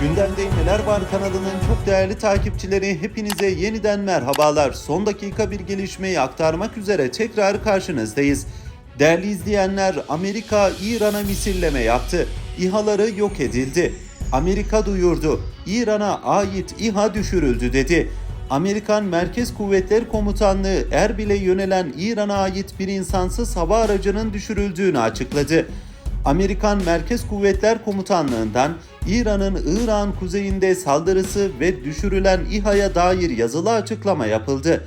Gündemde Neler Var kanalının çok değerli takipçileri hepinize yeniden merhabalar. Son dakika bir gelişmeyi aktarmak üzere tekrar karşınızdayız. Değerli izleyenler Amerika İran'a misilleme yaptı. İHA'ları yok edildi. Amerika duyurdu. İran'a ait İHA düşürüldü dedi. Amerikan Merkez Kuvvetler Komutanlığı Erbil'e yönelen İran'a ait bir insansız hava aracının düşürüldüğünü açıkladı. Amerikan Merkez Kuvvetler Komutanlığı'ndan İran'ın İran kuzeyinde saldırısı ve düşürülen İHA'ya dair yazılı açıklama yapıldı.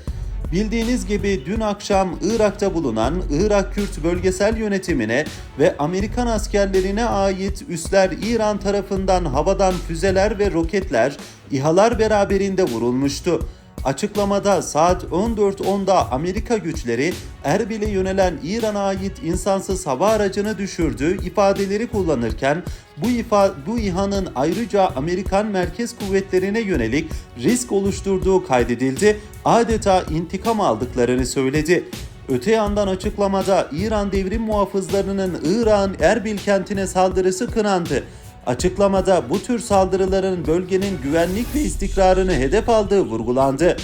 Bildiğiniz gibi dün akşam Irak'ta bulunan Irak Kürt Bölgesel Yönetimine ve Amerikan askerlerine ait üsler İran tarafından havadan füzeler ve roketler, İHA'lar beraberinde vurulmuştu. Açıklamada saat 14.10'da Amerika güçleri Erbil'e yönelen İran'a ait insansız hava aracını düşürdü ifadeleri kullanırken bu ifa bu İHA'nın ayrıca Amerikan Merkez Kuvvetlerine yönelik risk oluşturduğu kaydedildi. Adeta intikam aldıklarını söyledi. Öte yandan açıklamada İran devrim muhafızlarının İran Erbil kentine saldırısı kınandı. Açıklamada bu tür saldırıların bölgenin güvenlik ve istikrarını hedef aldığı vurgulandı.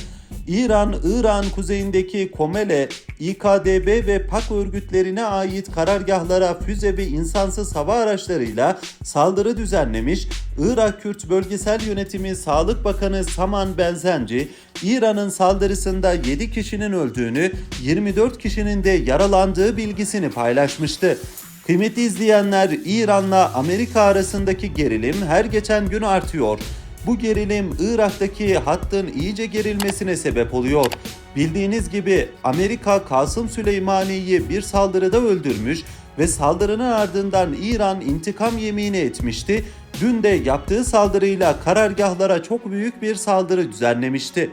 İran, İran kuzeyindeki Komele, İKDB ve PAK örgütlerine ait karargahlara füze ve insansız hava araçlarıyla saldırı düzenlemiş, Irak Kürt Bölgesel Yönetimi Sağlık Bakanı Saman Benzenci, İran'ın saldırısında 7 kişinin öldüğünü, 24 kişinin de yaralandığı bilgisini paylaşmıştı. Kıymetli izleyenler, İran'la Amerika arasındaki gerilim her geçen gün artıyor. Bu gerilim Irak'taki hattın iyice gerilmesine sebep oluyor. Bildiğiniz gibi Amerika Kasım Süleymani'yi bir saldırıda öldürmüş ve saldırının ardından İran intikam yemini etmişti. Dün de yaptığı saldırıyla karargahlara çok büyük bir saldırı düzenlemişti.